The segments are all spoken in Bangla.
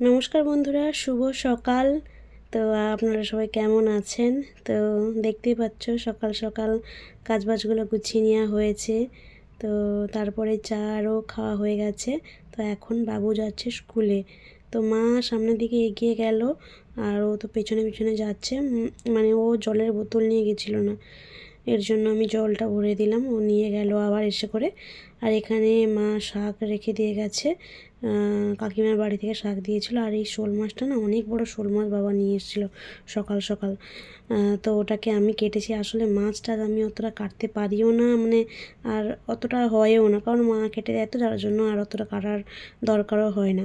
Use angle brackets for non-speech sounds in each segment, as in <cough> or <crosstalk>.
নমস্কার বন্ধুরা, শুভ সকাল। তো, আপনারা সবাই কেমন আছেন? তো, দেখতেই পাচ্ছ, সকাল সকাল কাজবাজগুলো গুছিয়ে নেওয়া হয়েছে। তো, তারপরে চা আরও খাওয়া হয়ে গেছে। তো, এখন বাবু যাচ্ছে স্কুলে। তো, মা সামনের দিকে এগিয়ে গেল, আর ও তো পেছনে পেছনে যাচ্ছে। মানে ও জলের বোতল নিয়ে গেছিল না। এর জন্য আমি জলটা ভরে দিলাম। ও নিয়ে গেল আবার এসে করে। আর এখানে মা শাক রেখে দিয়ে গেছে। কাকিমার বাড়ি থেকে শাক দিয়েছিল। আর এই শোল মাছটা না, অনেক বড় শোল মাছ বাবা নিয়ে এসেছিল সকাল সকাল। তো ওটাকে আমি কেটেছি। আসলে মাছটা আমি অতটা কাটতে পারিও না মানে আর অতটা হয়ও না। কারণ মা কেটে দেয় তো, যার জন্য আর অতটা কাটার দরকারও হয় না।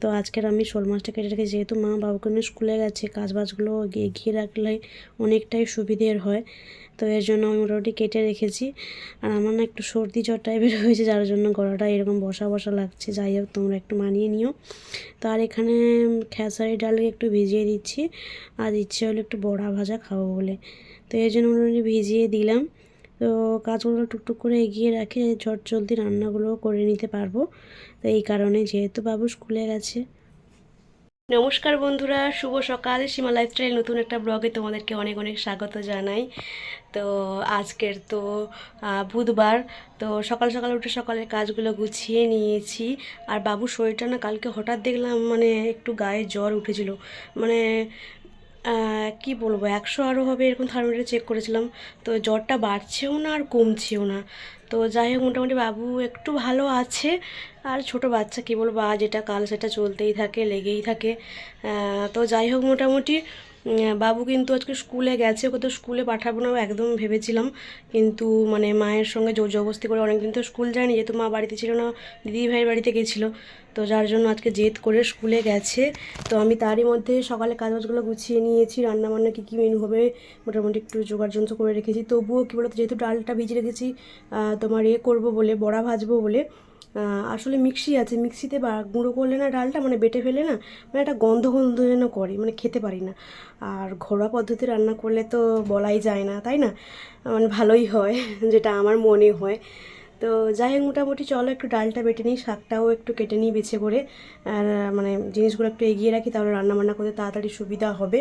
তো আজকের আমি শোল মাছটা কেটে রেখেছি। যেহেতু মা বাবুকে নিয়ে স্কুলে গেছে কাজ বাজগুলো এগিয়ে রাখলে অনেকটাই সুবিধের হয়। তো এর জন্য আমি মোটামুটি কেটে রেখেছি। আর আমার না একটু সর্দি জ্বর টাইপের হয়েছে, যার জন্য গলাটা এরকম বসা বসা লাগছে। যাই হোক, তোমরা একটু মানিয়ে নিও। তো আর এখানে খেসারি ডালকে একটু ভিজিয়ে দিচ্ছি। আর ইচ্ছে হলো একটু বড়া ভাজা খাব বলে। তো এর জন্য মোটামুটি ভিজিয়ে দিলাম। তো কাজগুলো টুকটুক করে এগিয়ে রাখে ঝট জলদি রান্নাগুলো করে নিতে পারব। তো এই কারণে যেহেতু বাবু স্কুলে গেছে। নমস্কার বন্ধুরা, শুভ সকাল। সীমা লাইফস্টাইল নতুন একটা ব্লগে তোমাদেরকে অনেক অনেক স্বাগত জানাই। তো আজকের তো বুধবার। তো সকাল সকাল উঠে সকালের কাজগুলো গুছিয়ে নিয়েছি। আর বাবুর শরীরটা না কালকে হঠাৎ দেখলাম মানে একটু গায়ে জ্বর উঠেছিল। মানে কি বলব, একশো আরও হবে এরকম থার্মোমিটার চেক করেছিলাম। তো জ্বরটা বাড়ছেও না আর কমছেও না। তো যাই হোক, মোটামুটি বাবু একটু ভালো আছে। আর ছোট বাচ্চা, কী বলব, আজ এটা কাল সেটা চলতেই থাকে, লেগেই থাকে। তো যাই হোক, মোটামুটি বাবু কিন্তু আজকে স্কুলে গেছে, ওকে তো স্কুলে পাঠাবো না, একদম ভেবেছিলাম। কিন্তু মানে মায়ের সঙ্গে জোর জবরদস্তি করে অনেকদিন তো স্কুল যায়নি, যেহেতু মা বাড়িতে ছিল না, দিদি ভাইয়ের বাড়িতে গেছিল। তো যার জন্য আজকে জেদ করে স্কুলে গেছে। তো আমি তারই মধ্যে সকালে কাজবাজগুলো গুছিয়ে নিয়েছি রান্না বান্না কী কী মেনু হবে, মোটামুটি একটু জোগাড় যন্ত্র করে রেখেছি। তবুও কী বলতো, যেহেতু ডালটা ভিজে রেখেছি তোমার ইয়ে করব বলে, বড়া ভাজবো বলে আসলে মিক্সি আছে। মিক্সিতে বা গুঁড়ো করলে না ডালটা মানে বেটে ফেলে না মানে একটা গন্ধ গন্ধ যেন করে মানে খেতে পারি না। আর ঘরোয়া পদ্ধতি রান্না করলে তো বলাই যায় না, তাই না? মানে ভালোই হয়, <laughs> যেটা আমার মনে হয়। তো যাই হোক, মোটামুটি চলো একটু ডালটা বেটে নিই, শাকটাও একটু কেটে নিই বেছে করে। আর মানে জিনিসগুলো একটু এগিয়ে রাখি, তাহলে রান্নাবান্না করতে তাড়াতাড়ি সুবিধা হবে।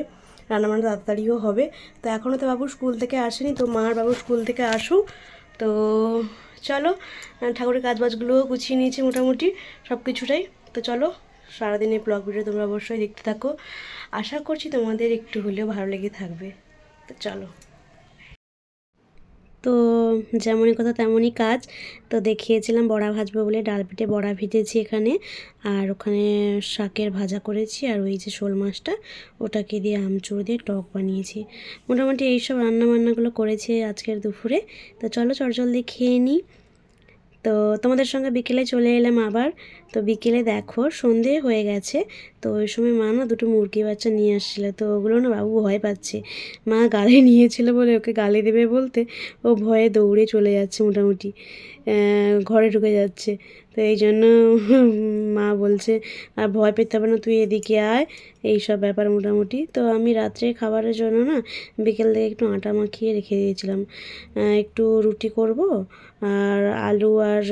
রান্নাবান্না তাড়াতাড়িও হবে। তো এখনও তো বাবু স্কুল থেকে আসেনি, তো মার বাবু স্কুল থেকে আসুক। তো চলো ঠাকুরের কাজবাজগুলোও গুছিয়ে নিয়েছি মোটামুটি সব কিছুটাই তো চলো, সারাদিনের ব্লগ ভিডিও তোমরা অবশ্যই দেখতে থাকো। আশা করছি তোমাদের একটু হলেও ভালো লেগে থাকবে। তো চলো। তো যেমনই কথা তেমনই কাজ। তো দেখিয়েছিলাম বড়া ভাজবো বলে, ডাল পিঠে বড়া ভেজেছি এখানে। আর ওখানে শাকের ভাজা করেছি আর ওই যে শোল মাছটা, ওটাকে দিয়ে আমচুর দিয়ে টক বানিয়েছি। মোটামুটি এইসব রান্না বান্নাগুলো করেছি আজকের দুপুরে। তো চলো চটজলদি খেয়ে নিই তো তোমাদের সঙ্গে বিকেলে চলে এলাম আবার। তো বিকেলে দেখো, সন্ধে হয়ে গেছে, তো ওই সময় মা না দুটো মুরগি বাচ্চা নিয়ে আসছিল, তো ওগুলো না বাবু ভয় পাচ্ছে। মা গালে <laughs> নিয়েছিল বলে ওকে গালে দেবে বলতে, ও ভয়ে দৌড়ে চলে যাচ্ছে মোটামুটি ঘরে ঢুকে যাচ্ছে। তো এই জন্য <laughs> মা বলছে, আর ভয় পেতে হবে না, তুই এদিকে আয়। এই সব ব্যাপার মোটামুটি। তো আমি রাত্রে খাবারের জন্য না বিকেল থেকে একটু আটা মাখিয়ে রেখে দিয়েছিলাম। একটু রুটি করব, আর আলু আর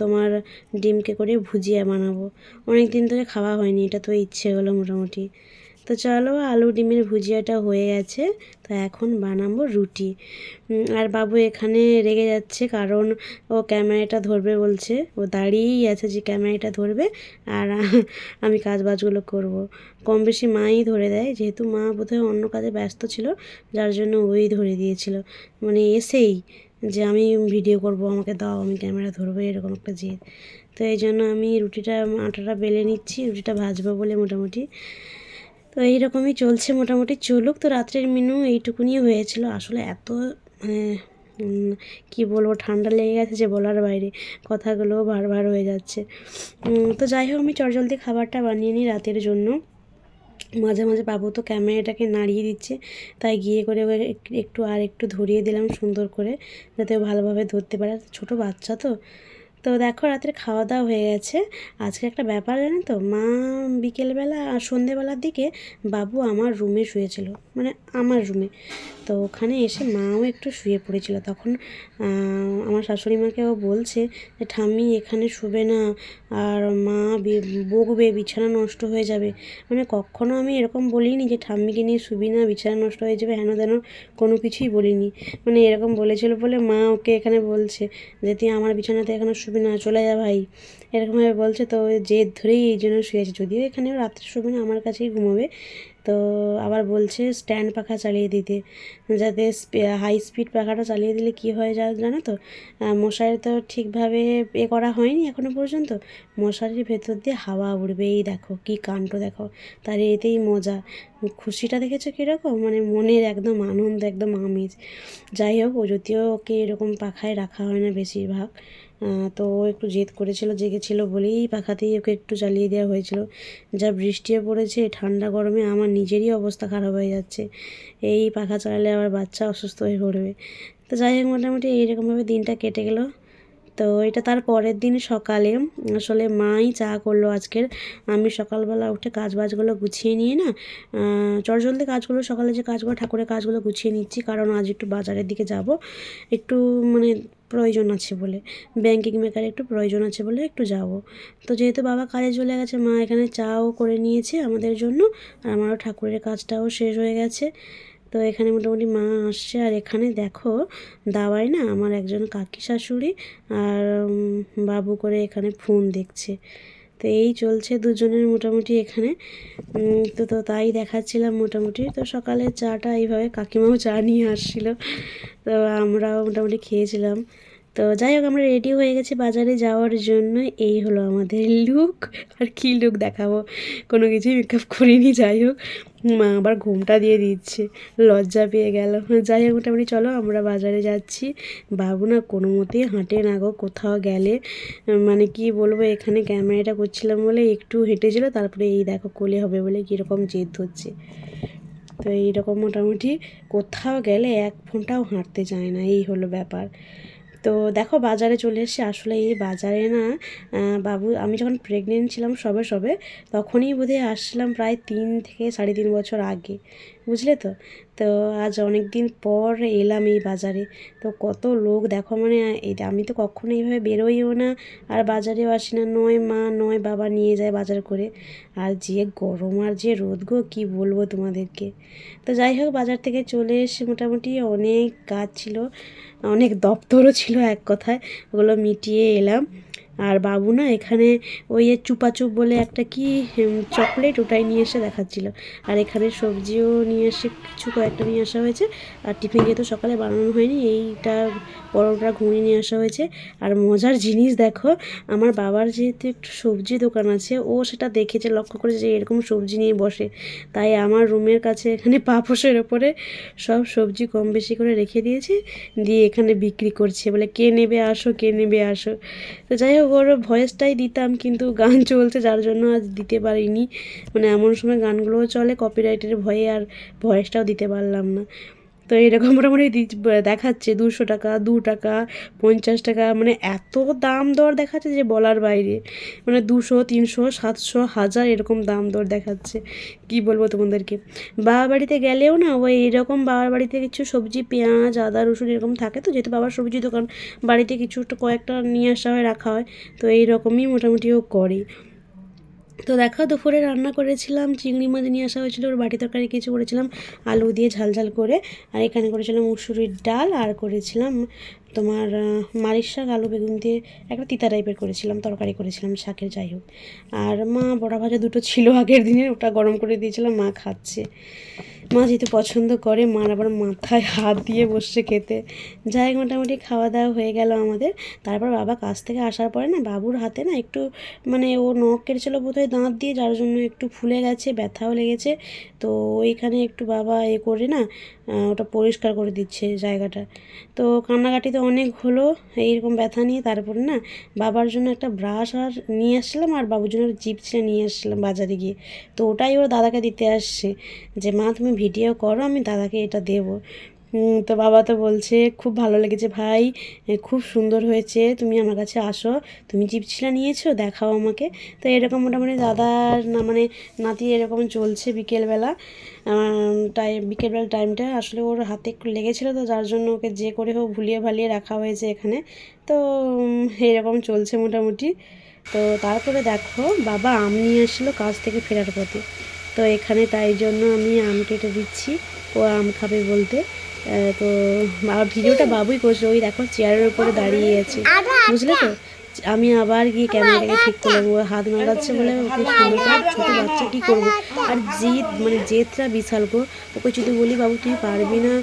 তোমার ডিমকে করে ভুজিয়া বানাবো। অনেক দিন ধরে খাওয়া হয়নি, এটা তো ইচ্ছে হলো মোটামুটি। তো চলো, আলু ডিমের ভুজিয়াটা হয়ে গেছে, তো এখন বানাবো রুটি। আর বাবু এখানে রেগে যাচ্ছে কারণ ও ক্যামেরাটা ধরবে বলছে। ও দাঁড়িয়েই আছে যে ক্যামেরাটা ধরবে, আর <laughs> আমি কাজ বাজগুলো করব। কম বেশি মাই ধরে দেয়, যেহেতু মা বোধহয় অন্য কাজে ব্যস্ত ছিল, যার জন্য ওই ধরে দিয়েছিল। মানে এসেই। যে আমি ভিডিও করব, আমাকে দাও, আমি ক্যামেরা ধরবো, এরকম একটা জেদ। তো এই জন্য আমি রুটিটা, আটাটা বেলে নিচ্ছি, রুটিটা ভাজবো বলে মোটামুটি। তো এইরকমই চলছে মোটামুটি চলুক। তো রাত্রের মেনু এইটুকুনি হয়েছিল। আসলে এত মানে কি বলব, ঠান্ডা লেগে গেছে যে বলার বাইরে। কথাগুলো বারবার হয়ে যাচ্ছে। তো যাই হোক, আমি চটজলদি খাবারটা বানিয়ে নিই রাতের জন্য। মাঝে মাঝে পাবো তো ক্যামেরাটাকে নাড়িয়ে দিচ্ছে। তাই গিয়ে করে একটু আর একটু ধরিয়ে দিলাম সুন্দর করে, যাতে ভালোভাবে ধরতে পারে। ছোট বাচ্চা তো। তো দেখো রাত্রে খাওয়া দাওয়া হয়ে গেছে। আজকে একটা ব্যাপার জানো তো? মা বিকেলবেলা আর সন্ধেবেলার দিকে বাবু আমার রুমে শুয়েছিল মানে আমার রুমে। তো ওখানে এসে মাও একটু শুয়ে পড়েছিল। তখন আমার শাশুড়ি মাকেও বলছে যে, ঠাম্মি, এখানে শুবে না। আর মা বকবে, বিছানা নষ্ট হয়ে যাবে। মানে কখনো আমি এরকম বলিনি যে, ঠাম্মিকে নিয়ে শুবি না, বিছানা নষ্ট হয়ে যাবে, হেন তেন কোনো কিছুই বলিনি। মানে এরকম বলেছিল বলে মা ওকে এখানে বলছে যে, তুই আমার বিছানাতে এখানে শুবি না চলে যা ভাই। এরকমভাবে বলছে, তো জেদ ধরেই এই জন্য শুয়েছে যদিও এখানেও রাত্রে শুবে না, আমার কাছেই ঘুমোবে। তো আবার বলছে স্ট্যান্ড পাখা চালিয়ে দিতে। যাতে হাই স্পিড পাখাটা চালিয়ে দিলে কি হয় যা, জানো তো? মশারি তো ঠিকভাবে এ করা হয়নি এখনও পর্যন্ত। মশারির ভেতর দিয়ে হাওয়া উড়বে এই দেখো কি কাণ্ড, দেখো। তার এতেই মজা। খুশিটা দেখেছ কীরকম? মানে মনের একদম আনন্দ, একদম আমেজ। যাই হোক, ও যদিও ওকে এরকম পাখায় রাখা হয় না বেশিরভাগ। তো ও একটু জেদ করেছিল, জেগেছিল বলেই পাখাতেই ওকে একটু চালিয়ে দেওয়া হয়েছিল। যা বৃষ্টিও পড়েছে, ঠান্ডা গরমে আমার নিজেরই অবস্থা খারাপ হয়ে যাচ্ছে। এই পাখা চালালে আবার বাচ্চা অসুস্থ হয়ে পড়বে। তো যাই হোক, মোটামুটি এইরকমভাবে দিনটা কেটে গেলো। তো এটা তার পরের দিন সকালে। আসলে মাই চা করল আজকের। আমি সকালবেলা উঠে কাজ বাজগুলো গুছিয়ে নিয়ে না চটজলদি কাজগুলো, সকালে যে কাজগুলো, ঠাকুরের কাজগুলো গুছিয়ে নিচ্ছি। কারণ আজ একটু বাজারের দিকে যাব। একটু মানে প্রয়োজন আছে বলে। ব্যাংকিং মেকারে একটু প্রয়োজন আছে বলে একটু যাব। তো যেহেতু বাবা কাজে চলে গেছে, মা এখানে চাও করে নিয়েছে আমাদের জন্য। আর আমারও ঠাকুরের কাজটাও শেষ হয়ে গেছে। তো এখানে মোটামুটি মা আসছে। আর এখানে দেখো, দাওয়ায় না আমার একজন কাকি শাশুড়ি আর বাবু করে এখানে ফোন দেখছে। তো এই চলছে দুজনের মোটামুটি এখানে। তো তো তাই দেখাচ্ছিলাম মোটামুটি। তো সকালে চাটা এইভাবে কাকিমাও চা নিয়ে আসছিল। তো আমরাও মোটামুটি খেয়েছিলাম। তো যাই হোক, আমরা রেডি হয়ে গেছি বাজারে যাওয়ার জন্য। এই হলো আমাদের লুক আর কী লুক দেখাবো? কোনো কিছুই মেকআপ করিনি, যাই হোক। মা আবার ঘুমটা দিয়ে দিচ্ছে। লজ্জা পেয়ে গেল। যাই হোক, মোটামুটি চলো, আমরা বাজারে যাচ্ছি। বাবু না কোনো মতেই হাঁটে না গো, কোথাও গেলে। মানে কি বলব, এখানে ক্যামেরাটা করছিলাম বলে একটু হেঁটেছিল, তারপরে এই দেখো কোলে হবে বলে কীরকম জেদ ধরছে তো এইরকম মোটামুটি কোথাও গেলে এক ফোনটাও হাঁটতে চায় না, এই হলো ব্যাপার। তো দেখো বাজারে চলে এসে আসলে এই বাজারে না বাবু, আমি যখন প্রেগনেন্ট ছিলাম সবে সবে, তখনই বোধহয় আসছিলাম প্রায় তিন থেকে সাড়ে তিন বছর আগে। বুঝলে তো? তো আজ অনেক দিন পর এলাম এই বাজারে। তো কত লোক দেখো মানে আমি তো কখনো এইভাবে বেরোইও না, আর বাজারেও আসি না। নয় মা, নয় বাবা নিয়ে যায় বাজার করে। আর যে গরম আর যে রোদ গো, কী বলব তোমাদেরকে? তো যাই হোক, বাজার থেকে চলে এসে মোটামুটি অনেক কাজ ছিল, অনেক দপ্তরও ছিল এক কথায়। ওগুলো মিটিয়ে এলাম। আর বাবু না এখানে ওই চুপাচুপ বলে একটা কি চকলেট ওটাই নিয়ে এসে দেখাচ্ছিল। আর এখানে সবজিও নিয়ে এসে কিছু কয়েকটা নিয়ে আসা হয়েছে। আর টিফিন যেহেতু সকালে বানানো হয়নি, এইটা পরোটা, ঘুগনি নিয়ে আসা হয়েছে। আর মজার জিনিস দেখো, আমার বাবার যেহেতু একটু সবজি দোকান আছে, ও সেটা দেখেছে, লক্ষ্য করেছে যে এরকম সবজি নিয়ে বসে। তাই আমার রুমের কাছে এখানে পাপোশের ওপরে সব সবজি কম বেশি করে রেখে দিয়েছে। দিয়ে এখানে বিক্রি করছে, বলে কে নেবে আসো, কে নেবে আসো। তো যাই হোক ওর ভয়েসটাই দিতাম, কিন্তু গান চলছে যার জন্য আজ দিতে পারিনি। মানে এমন সময় গানগুলোও চলে কপিরাইটের ভয়ে আর ভয়েসটাও দিতে পারলাম না। তো এরকম মোটামুটি দেখাচ্ছে দুশো টাকা, দু টাকা, পঞ্চাশ টাকা মানে এত দাম দর দেখাচ্ছে যে বলার বাইরে। মানে দুশো, তিনশো, সাতশো, হাজার এরকম দাম দর দেখাচ্ছে। কি বলব তোমাদেরকে? বাবার বাড়িতে গেলেও না ওই এরকম বাবার বাড়িতে কিছু সবজি, পেঁয়াজ, আদা, রসুন এরকম থাকে তো, যেহেতু বাবার সবজি দোকান, বাড়িতে কিছু একটা কয়েকটা নিয়ে আসা হয়, রাখা হয়, তো এই রকমই মোটামুটি ও করে। তো দেখা, দুপুরে রান্না করেছিলাম, চিংড়ি মাছ নিয়ে আসা হয়েছিল, ওর বাটি তরকারি কিছু করেছিলাম, আলু দিয়ে ঝাল ঝাল করে, আর এখানে করেছিলাম মুসুরির ডাল, আর করেছিলাম তোমার মারির শাক, আলু বেগুন দিয়ে একটা তিতা টাইপের করেছিলাম, তরকারি করেছিলাম শাকের, যাই হোক। আর মা বড়া ভাজা দুটো ছিল আগের দিনে ওটা গরম করে দিয়েছিলাম মা খাচ্ছে। মা যেহেতু পছন্দ করে, মার আবার মাথায় হাত দিয়ে বসছে খেতে। যাই মোটামুটি খাওয়া দাওয়া হয়ে গেল আমাদের। তারপর বাবা কাছ থেকে আসার পরে না, বাবুর হাতে না একটু মানে ও নখ কেটেছিল বোধহয় দাঁত দিয়ে, যার জন্য একটু ফুলে গেছে, ব্যথাও লেগেছে। তো ওইখানে একটু বাবা এ করে না ওটা পরিষ্কার করে দিচ্ছে জায়গাটা। তো কান্নাকাটি তো অনেক হলো, এইরকম ব্যথা নিয়ে। তারপরে না বাবার জন্য একটা ব্রাশ আর নিয়ে আসছিলাম আর বাবুর জন্য চিপসটা নিয়ে আসছিলাম বাজারে গিয়ে। তো ওটাই ওর দাদাকে দিতে আসছে, যে, মা, তুমি ভিডিও করো, আমি দাদাকে এটা দেবো। তো বাবা তো বলছে, খুব ভালো লেগেছে ভাই খুব সুন্দর হয়েছে, তুমি আমার কাছে আসো, তুমি চিপসিলা নিয়েছো, দেখাও আমাকে। তো এরকম মোটামুটি দাদার না মানে নাতি এরকম চলছে বিকেলবেলা। টাইম বিকেলবেলা টাইমটা আসলে ওর হাতে একটু লেগেছিলো তো, যার জন্য ওকে যে করে হোক ভুলিয়ে ভালিয়ে রাখা হয়েছে এখানে। তো এরকম চলছে মোটামুটি। তো তারপরে দেখো, বাবা আম নিয়ে আসলো কাজ থেকে ফেরার পথে। তো এখানে তাই জন্য আমি আম কেটে দিচ্ছি। ও আম খাবে বলতে। তো ভিডিওটা বাবুই করছে। ওই দেখো, চেয়ারের উপরে দাঁড়িয়ে আছে। বুঝলে তো? আমি আবার গিয়ে ক্যামেরাটাকে ঠিক করে ও হাত নাড়াচ্ছে বলে ওকে সুন্দর ছোটো বাচ্চা কী করব? আর জেদ মানে জেদটা বিশাল গো। ওকে যদি বলি, বাবু, তুই পারবি না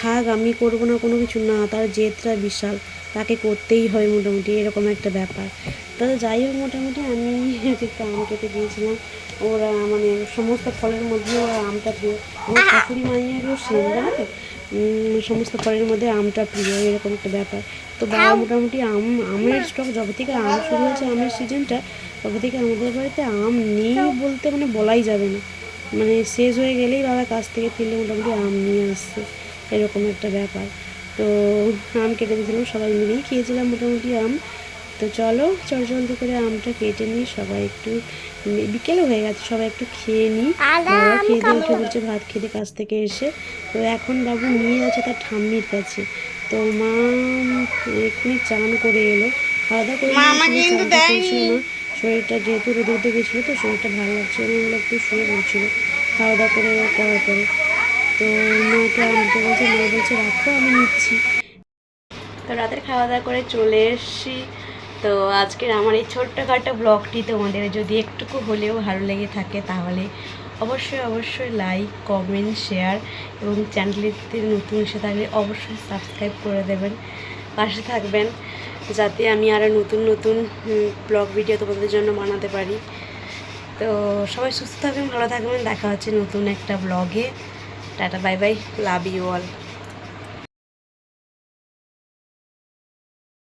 থাক, আমি করব না, কোনো কিছু না। তার জেদটা বিশাল। তাকে করতেই হয় মোটামুটি এরকম একটা ব্যাপার। তো যাই হোক মোটামুটি আমি একটু আম কেটে দিয়েছিলাম ওরা মানে সমস্ত ফলের মধ্যে ওরা আমটা প্রিয়। আমার শাশুড়ি মাইয়ারও সেম জানো? তো সমস্ত ফলের মধ্যে আমটা প্রিয় এরকম একটা ব্যাপার। তো বাবা মোটামুটি আম আমের স্টক যবে থেকে আম শুরু হয়েছে আমের সিজনটা তবে থেকে আমাদের বাড়িতে আম নেই বলতে মানে বলাই যাবে না। মানে শেষ হয়ে গেলেই বাবা কাছ থেকে ফিরলে মোটামুটি আম নিয়ে আসছে এরকম একটা ব্যাপার। তো আম কেটে দিয়েছিলাম সবাই মিলেই খেয়েছিলাম মোটামুটি আম। তো চলো চল জলদি করে আমটা কেটে নিই সবাই একটু বিকেলও হয়ে গেছে সবাই একটু খেয়ে নিই। বাবা খেয়ে দিয়ে উঠে বলছে ভাত খেতে কাছ থেকে এসে। তো এখন বাবু নিয়ে যাচ্ছে তার ঠাম্মির কাছে। তো মা এক্ষুনি চান করে এলো। খাওয়া দাওয়া করে না শরীরটা যেহেতু রোদে উঠে গেছিল তো শরীরটা ভালো লাগছিল না একটু শুয়ে পড়ছিল। খাওয়া দাওয়া করে করার পরে। তো মাকে আনতে বলছে, মা বলছে, রাখো, আমি নিচ্ছি। তো রাতের খাওয়া দাওয়া করে চলে এসছি। তো আজকের আমার এই ছোট্টখাটো ব্লগটি তোমাদের যদি একটুকু হলেও ভালো লেগে থাকে, তাহলে অবশ্যই অবশ্যই লাইক কমেন্ট শেয়ার এবং চ্যানেলটিতে নতুন এসে থাকলে অবশ্যই সাবস্ক্রাইব করে দেবেন। পাশে থাকবেন, যাতে আমি আরও নতুন নতুন ব্লগ ভিডিও তোমাদের জন্য বানাতে পারি। তো সবাই সুস্থ থাকবেন, ভালো থাকবেন। দেখা হচ্ছে নতুন একটা ব্লগে tata bye bye love you all.